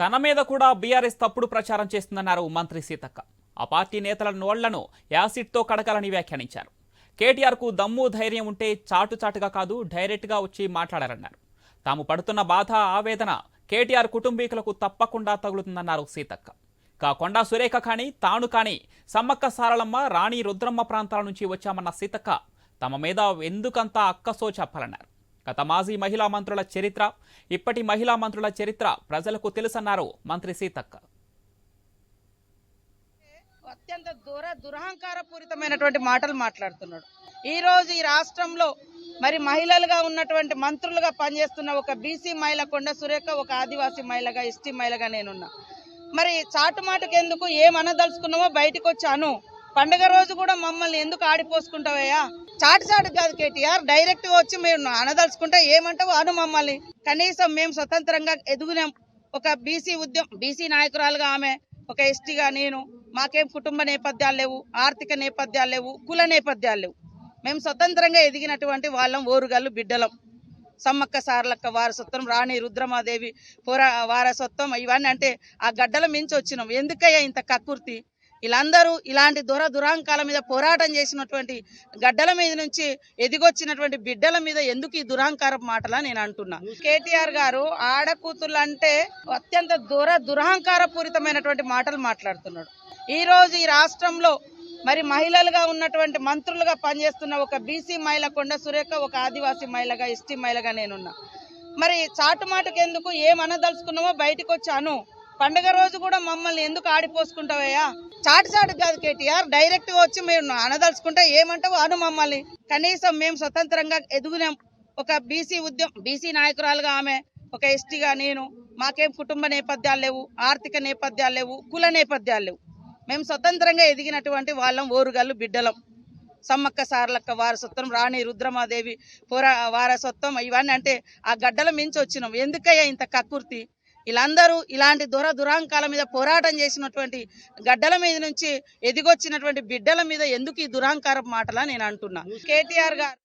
తన మీద కూడా బీఆర్ఎస్ తప్పుడు ప్రచారం చేస్తుందన్నారు మంత్రి సీతక్క. ఆ పార్టీ నేతల నోళ్ళను యాసిడ్తో కడకాలని వ్యాఖ్యానించారు. కేటీఆర్కు దమ్ము ధైర్యం ఉంటే చాటు చాటుగా కాదు డైరెక్ట్గా వచ్చి మాట్లాడారన్నారు. తాము పడుతున్న బాధ ఆవేదన కేటీఆర్ కుటుంబీకులకు తప్పకుండా తగులుతుందన్నారు సీతక్క. కా కొండా సురేఖ కానీ తాను కానీ సమ్మక్క సారలమ్మ రాణి రుద్రమ్మ ప్రాంతాల నుంచి వచ్చామన్న సీతక్క తమ మీద ఎందుకంతా అక్కసో చెప్పాలన్నారు గత మాజీ మహిళా మంత్రుల చరిత్ర ఇప్పటి మహిళా మంత్రుల చరిత్ర ప్రజలకు తెలుసన్నారు మంత్రి సీతక్క. అత్యంత దూర దురహంకారపూరితమైనటువంటి మాటలు మాట్లాడుతున్నాడు. ఈ రోజు ఈ రాష్ట్రంలో మరి మహిళలుగా ఉన్నటువంటి మంత్రులుగా పనిచేస్తున్న ఒక బీసీ మహిళ కొండ సురేఖ ఒక ఆదివాసీ మహిళగా ఎస్టీ మహిళగా నేనున్నా. మరి చాటుమాటకెందుకు ఏం అనదలుచుకున్నామో బయటకు వచ్చాను పండగ రోజు కూడా మమ్మల్ని ఎందుకు ఆడిపోసుకుంటావయ్యా? చాటు చాటు కాదు కేటీఆర్. డైరెక్ట్గా వచ్చి మీరు అనదలుచుకుంటే ఏమంటావు? అను మమ్మల్ని. కనీసం మేము స్వతంత్రంగా ఎదుగునాం. ఒక బీసీ ఉద్యమం బీసీ నాయకురాలుగా ఆమె ఒక ఎస్టీగా నేను. మాకేం కుటుంబ నేపథ్యాలు లేవు ఆర్థిక నేపథ్యాలు లేవు కుల నేపథ్యాలు లేవు. మేము స్వతంత్రంగా ఎదిగినటువంటి వాళ్ళం ఓరుగాళ్ళు బిడ్డలం. సమ్మక్క సారలక్క వారసత్వం రాణి రుద్రమాదేవి పోరా వారసత్వం ఇవన్నీ అంటే ఆ గడ్డల మించి వచ్చినాం. ఎందుకయ్యా ఇంత కక్కుర్తి వీళ్ళందరూ ఇలాంటి దుర దురాంకాల మీద పోరాటం చేసినటువంటి గడ్డల మీద నుంచి ఎదిగొచ్చినటువంటి బిడ్డల మీద ఎందుకు ఈ దురాంకార మాటలా నేను అంటున్నా. కేటీఆర్ గారు ఆడకూతులు అంటే అత్యంత దూర దురహంకారపూరితమైనటువంటి మాటలు మాట్లాడుతున్నాడు. ఈ రోజు ఈ రాష్ట్రంలో మరి మహిళలుగా ఉన్నటువంటి మంత్రులుగా పనిచేస్తున్న ఒక బీసీ మహిళ కొండ సురేఖ ఒక ఆదివాసీ మహిళగా ఎస్టీ మహిళగా నేనున్నా. మరి చాటుమాటకెందుకు ఏమనదలుచుకున్నామో ఎందుకు బయటకు వచ్చాను పండగ రోజు కూడా మమ్మల్ని ఎందుకు ఆడిపోసుకుంటావయ్యా? చాటు చాటు కాదు కేటీఆర్. డైరెక్ట్గా వచ్చి మీరు అనదలుచుకుంటే ఏమంటావు? అను మమ్మల్ని. కనీసం మేము స్వతంత్రంగా ఎదుగునాం. ఒక బీసీ ఉద్యమం బీసీ నాయకురాలుగా ఆమె ఒక ఎస్టీగా నేను. మాకేం కుటుంబ నేపథ్యాలు లేవు ఆర్థిక నేపథ్యాలు లేవు కుల నేపథ్యాలు లేవు. మేము స్వతంత్రంగా ఎదిగినటువంటి వాళ్ళం ఓరుగల్లు బిడ్డలం. సమ్మక్క సార్లక్క వారసత్వం రాణి రుద్రమాదేవి పోరా వారసత్వం ఇవన్నీ అంటే ఆ గడ్డల మించి వచ్చినాం. ఎందుకయ్యా ఇంత కక్కుర్తి? వీళ్ళందరూ ఇలాంటి దొర దురాంకాల మీద పోరాటం చేసినటువంటి గడ్డల మీద నుంచి ఎదిగొచ్చినటువంటి బిడ్డల మీద ఎందుకు ఈ దురాంకార మాటలా నేను అంటున్నా? కేటీఆర్ గారు